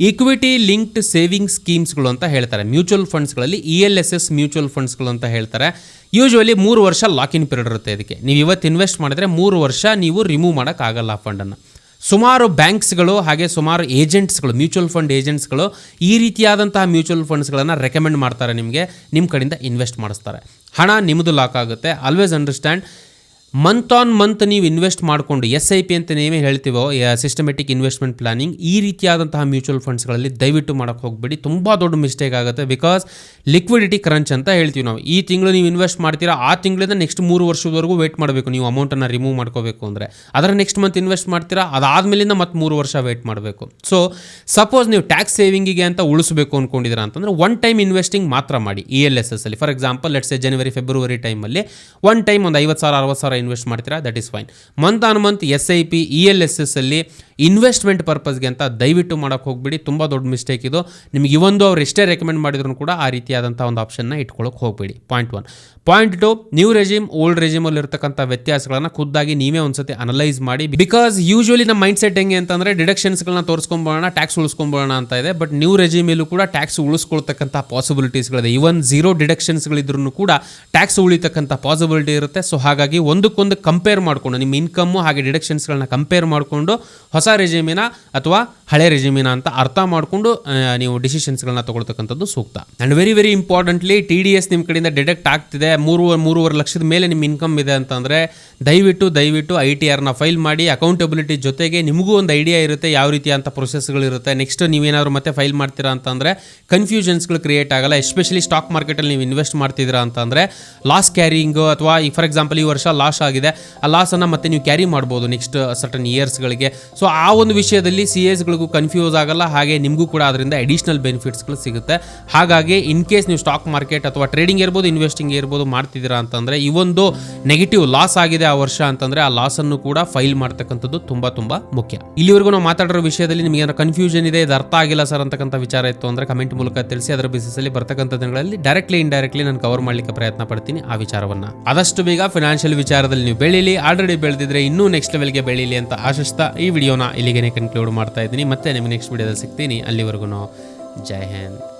Speaker 1: ಈಕ್ವಿಟಿ ಲಿಂಕ್ಡ್ ಸೇವಿಂಗ್ ಸ್ಕೀಮ್ಸ್ಗಳು ಅಂತ ಹೇಳ್ತಾರೆ. Mutual ಫಂಡ್ಸ್ಗಳಲ್ಲಿ E L S S mutual ಫಂಡ್ಸ್ಗಳು ಅಂತ ಹೇಳ್ತಾರೆ. ಯೂಶ್ವಲಿ ಮೂರು ವರ್ಷ ಲಾಕಿನ್ ಪೀರಿಯಡ್ ಇರುತ್ತೆ ಇದಕ್ಕೆ. ನೀವು ಇವತ್ತು ಇನ್ವೆಸ್ಟ್ ಮಾಡಿದ್ರೆ ಮೂರು ವರ್ಷ ನೀವು ರಿಮೂವ್ ಮಾಡೋಕ್ಕಾಗಲ್ಲ ಆ ಫಂಡನ್ನು. ಸುಮಾರು ಬ್ಯಾಂಕ್ಸ್ಗಳು ಹಾಗೆ ಸುಮಾರು ಏಜೆಂಟ್ಸ್ಗಳು, ಮ್ಯೂಚುವಲ್ ಫಂಡ್ ಏಜೆಂಟ್ಸ್ಗಳು ಈ ರೀತಿಯಾದಂತಹ ಮ್ಯೂಚುವಲ್ ಫಂಡ್ಸ್ಗಳನ್ನು ರೆಕಮೆಂಡ್ ಮಾಡ್ತಾರೆ ನಿಮಗೆ. ನಿಮ್ಮ ಕಡೆಯಿಂದ ಇನ್ವೆಸ್ಟ್ ಮಾಡಿಸ್ತಾರೆ. ಹಣ ನಿಮ್ಮದು ಲಾಕ್ ಆಗುತ್ತೆ. Always understand month on month ನೀವು ಇನ್ವೆಸ್ಟ್ ಮಾಡಿಕೊಂಡು ಎಸ್ ಐ ಪಿ ಅಂತ ನೀವೇ ಹೇಳ್ತೀವೋ ಸಿಸ್ಟಮೆಟಿಕ್ ಇನ್ವೆಸ್ಟ್ಮೆಂಟ್ ಪ್ಲಾನಿಂಗ್ ಈ ರೀತಿಯಾದಂತಹ ಮ್ಯೂಚುವಲ್ ಫಂಡ್ಸ್ಗಳಲ್ಲಿ ದಯವಿಟ್ಟು ಮಾಡೋಕ್ಕೆ ಹೋಗಬೇಡಿ. ತುಂಬ ದೊಡ್ಡ ಮಿಸ್ಟೇಕ್ ಆಗುತ್ತೆ ಬಿಕಾಸ್ ಲಿಕ್ವಿಡಿಟಿ ಕ್ರಂಚ್ ಅಂತ ಹೇಳ್ತೀವಿ ನಾವು. ಈ ತಿಂಗಳು ನೀವು ಇನ್ವೆಸ್ಟ್ ಮಾಡ್ತೀರಾ, ಆ ತಿಂಗಳಿಂದ ನೆಕ್ಸ್ಟ್ ಮೂರು ವರ್ಷದವರೆಗೂ ವೇಟ್ ಮಾಡಬೇಕು. ನೀವು ಅಮೌಂಟನ್ನು ರಿಮೂವ್ ಮಾಡ್ಕೋಬೇಕು ಅಂದರೆ. ಅದರ ನೆಕ್ಸ್ಟ್ ಮಂತ್ ಇನ್ವೆಸ್ಟ್ ಮಾಡ್ತೀರಾ, ಅದಾದಮೇಲಿಂದ ಮತ್ತೆ ಮೂರು ವರ್ಷ ವೇಟ್ ಮಾಡಬೇಕು. ಸೊ ಸಪೋಸ್ ನೀವು ಟ್ಯಾಕ್ಸ್ ಸೇವಿಂಗಿಗೆ ಅಂತ ಉಳಿಸಬೇಕು ಅಂದ್ಕೊಂಡಿದ್ದೀರಾ ಅಂತಂದರೆ ಒನ್ ಟೈಮ್ ಇನ್ವೆಸ್ಟಿಂಗ್ ಮಾತ್ರ ಮಾಡಿ. ಇ ಎಲ್ ಎಸ್ ಎಸ್ ಅಲ್ಲಿ. ಫಾರ್ ಎಕ್ಸಾಂಪಲ್ ಲೆಟ್ಸ್ ಎ ಜನವರಿ ಫೆಬ್ರವರಿ ಟೈಮಲ್ಲಿ ಒನ್ ಟೈಮ್ ಒಂದು ಐವತ್ತು ಸಾವಿರ, ಅರವತ್ತು ಸಾವಿರ ಇನ್ವೆಸ್ಟ್ ಮಾಡ್ತೀರಾ? That is fine month on month S I P E L S S ಅಲ್ಲಿ ಇನ್ವೆಸ್ಟ್ಮೆಂಟ್ ಪರ್ಪಸ್ಗೆ ಅಂತ ದಯವಿಟ್ಟು ಮಾಡೋಕ್ಕೆ ಹೋಗ್ಬಿಡಿ. ತುಂಬ ದೊಡ್ಡ ಮಿಸ್ಟೇಕ್ ಇದು. ನಿಮಗೆ ಇವೊಂದು ಅವ್ರು ಎಷ್ಟೇ ರೆಕಮೆಂಡ್ ಮಾಡಿದ್ರು ಕೂಡ ಆ ರೀತಿಯಾದಂಥ ಒಂದು ಆಪ್ಷನ್ನ ಇಟ್ಕೊಳ್ಳೋಕೆ ಹೋಗಬೇಡಿ. Point one. Point two, new regime, old ರೆಜಿಮಲ್ಲಿ ಇರತಕ್ಕಂಥ ವ್ಯತ್ಯಾಸಗಳನ್ನು ಖುದ್ದಾಗಿ ನೀವೇ ಒಂದ್ಸತಿ ಅನಲೈಸ್ ಮಾಡಿ. ಬಿಕಾಸ್ ಯೂಶುವಲಿ ನಮ್ಮ ಮೈಂಡ್ ಸೆಟ್ ಹೆಂಗೆ ಅಂತಂದರೆ ಡಿಡಕ್ಷನ್ಸ್ಗಳನ್ನ ತೋರಿಸ್ಕೊಂಬೋಣ ಟ್ಯಾಕ್ಸ್ ಉಳಿಸ್ಕೊಂಬೋಣ ಅಂತ ಇದೆ. ಬಟ್ ನ್ಯೂ ರೆಜಿಮಲ್ಲೂ ಕೂಡ ಟ್ಯಾಕ್ಸ್ ಉಳಿಸ್ಕೊಳ್ತಕ್ಕಂಥ ಪಾಸಿಬಿಲಿಟೀಸ್ಗಳಿದೆ ಇವನ್ ಝೀರೋ ಡಿಡಕ್ಷನ್ಸ್ಗಳಿದ್ರೂ ಕೂಡ ಟ್ಯಾಕ್ಸ್ ಉಳಿತಕ್ಕಂಥ ಪಾಸಿಬಿಲಿಟಿ ಇರುತ್ತೆ. ಸೊ ಹಾಗಾಗಿ ಒಂದಕ್ಕೊಂದು ಕಂಪೇರ್ ಮಾಡಿಕೊಂಡು, ನಿಮ್ಮ ಇನ್ಕಮ್ಮು ಹಾಗೆ ಡಿಡಕ್ಷನ್ಸ್ಗಳನ್ನ ಕಂಪೇರ್ ಮಾಡಿಕೊಂಡು ಹೊಸ ರೆಜಿಮಿನ ಅಥವಾ ಹಳೆ ರೆಜಿಮಿನ ಅಂತ ಅರ್ಥ ಮಾಡಿಕೊಂಡು ನೀವು ಡಿಸಿಷನ್ಸ್ಗಳನ್ನ ತಗೊಳ್ತಕ್ಕಂಥದ್ದು ಸೂಕ್ತ. And very very importantly T D S ನಿಮ್ಮ ಕಡೆಯಿಂದ ಡಿಡಕ್ಟ್ ಆಗ್ತಿದೆ. ಮೂರು ಮೂರುವರೆ ಲಕ್ಷದ ಮೇಲೆ ನಿಮ್ಮ ಇನ್ಕಮ್ ಇದೆ ಅಂತಂದರೆ, ದಯವಿಟ್ಟು ದಯವಿಟ್ಟು ಐ ಟಿ ಆರ್ನ ಫೈಲ್ ಮಾಡಿ, ಅಕೌಂಟೆಬಿಲಿಟಿ ಜೊತೆಗೆ ನಿಮಗೂ ಒಂದು ಐಡಿಯಾ ಇರುತ್ತೆ ಯಾವ ರೀತಿ ಅಂತ ಪ್ರೊಸೆಸ್ಗಳಿರುತ್ತೆ. ನೆಕ್ಸ್ಟ್ ನೀವೇನಾದ್ರು ಮತ್ತೆ ಫೈಲ್ ಮಾಡ್ತೀರಾ ಅಂತಂದರೆ ಕನ್ಫ್ಯೂಷನ್ಸ್ಗಳು ಕ್ರಿಯೇಟ್ ಆಗಲ್ಲ. ಎಸ್ಪೆಷಲಿ ಸ್ಟಾಕ್ ಮಾರ್ಕೆಟಲ್ಲಿ ನೀವು ಇನ್ವೆಸ್ಟ್ ಮಾಡ್ತಿದ್ದೀರಾ ಅಂತಂದರೆ ಲಾಸ್ ಕ್ಯಾರಿಂಗು ಅಥವಾ ಈ ಫಾರ್ ಎಕ್ಸಾಂಪಲ್ ಈ ವರ್ಷ ಲಾಸ್ ಆಗಿದೆ. ಆ ಲಾಸನ್ನು ಮತ್ತೆ ನೀವು ಕ್ಯಾರಿ ಮಾಡ್ಬೋದು ನೆಕ್ಸ್ಟ್ ಸರ್ಟನ್ ಇಯರ್ಸ್ಗಳಿಗೆ ಸೊ ಒಂದು ವಿಷಯದಲ್ಲಿ ಸಿ ಎಸ್ಗಳಿಗೂ ಕನ್ಫ್ಯೂಸ್ ಆಗಲ್ಲ, ಹಾಗೆ ನಿಮಗೂ ಕೂಡ ಅದರಿಂದ ಅಡಿಷ್ನಲ್ ಬೆನಿಫಿಟ್ಸ್ಗಳು ಸಿಗುತ್ತೆ. ಹಾಗಾಗಿ ಇನ್ ಕೇಸ್ ನೀವು ಸ್ಟಾಕ್ ಮಾರ್ಕೆಟ್ ಅಥವಾ ಟ್ರೇಡಿಂಗ್ ಇರ್ಬೋದು ಇನ್ವೆಸ್ಟಿಂಗ್ ಇರ್ಬೋದು ಮಾಡ್ತಿದ್ದೀರಾ ಅಂತಂದರೆ, ಈ ಒಂದು ನೆಗೆಟಿವ್ ಲಾಸ್ ಆಗಿದೆ ಆ ವರ್ಷ ಅಂತಂದರೆ, ಆ ಲಾಸನ್ನು ಕೂಡ ಫೈಲ್ ಮಾಡ್ತಕ್ಕಂಥದ್ದು ತುಂಬ ತುಂಬ ಮುಖ್ಯ. ಇಲ್ಲಿವರೆಗೂ ನಾವು ಮಾತಾಡಿರೋ ವಿಷಯದಲ್ಲಿ ನಿಮಗೆ ಏನಾದ್ರು ಕನ್ಫ್ಯೂಷನ್ ಇದೆ, ಇದು ಅರ್ಥ ಆಗಿಲ್ಲ ಸರ್ ಅಂತಕ್ಕಂಥ ವಿಚಾರ ಇತ್ತು ಅಂದರೆ ಕಮೆಂಟ್ ಮೂಲಕ ತಿಳಿಸಿ, ಅದರ ಬಿಸ್ನೆಸ್ಸಲ್ಲಿ ಬರ್ತಕ್ಕಂಥ ದಿನಗಳಲ್ಲಿ ಡೈರೆಕ್ಟ್ಲಿ ಇಂಡೈರೆಕ್ಟ್ಲಿ ನಾನು ಕವರ್ ಮಾಡಲಿಕ್ಕೆ ಪ್ರಯತ್ನ ಪಡ್ತೀನಿ ಆ ವಿಚಾರವನ್ನು. ಆದಷ್ಟು ಬೇಗ ಫಿನಾನ್ಷಿಯಲ್ ವಿಚಾರದಲ್ಲಿ ನೀವು ಬೆಳೀಲಿ ಆಲ್ರೆಡಿ ಬೆಳೆದಿದ್ರೆ ಇನ್ನೂ ನೆಕ್ಸ್ಟ್ ಲೆವೆಲ್ಗೆ ಬೆಳೀಲಿ ಅಂತ ಆಶಿಸ್ತಾ ಈ ವಿಡಿಯೋನ ಇಲ್ಲಿಗೆ ಕನ್ಕ್ಲೂಡ್ ಮಾಡ್ತಾ ಇದ್ದೀನಿ. ಮತ್ತೆ ನಿಮ್ಗೆ ನೆಕ್ಸ್ಟ್ ವಿಡಿಯೋದಲ್ಲಿ ಸಿಗ್ತೀನಿ. ಅಲ್ಲಿವರೆಗೂ ಜೈ ಹಿಂದ್.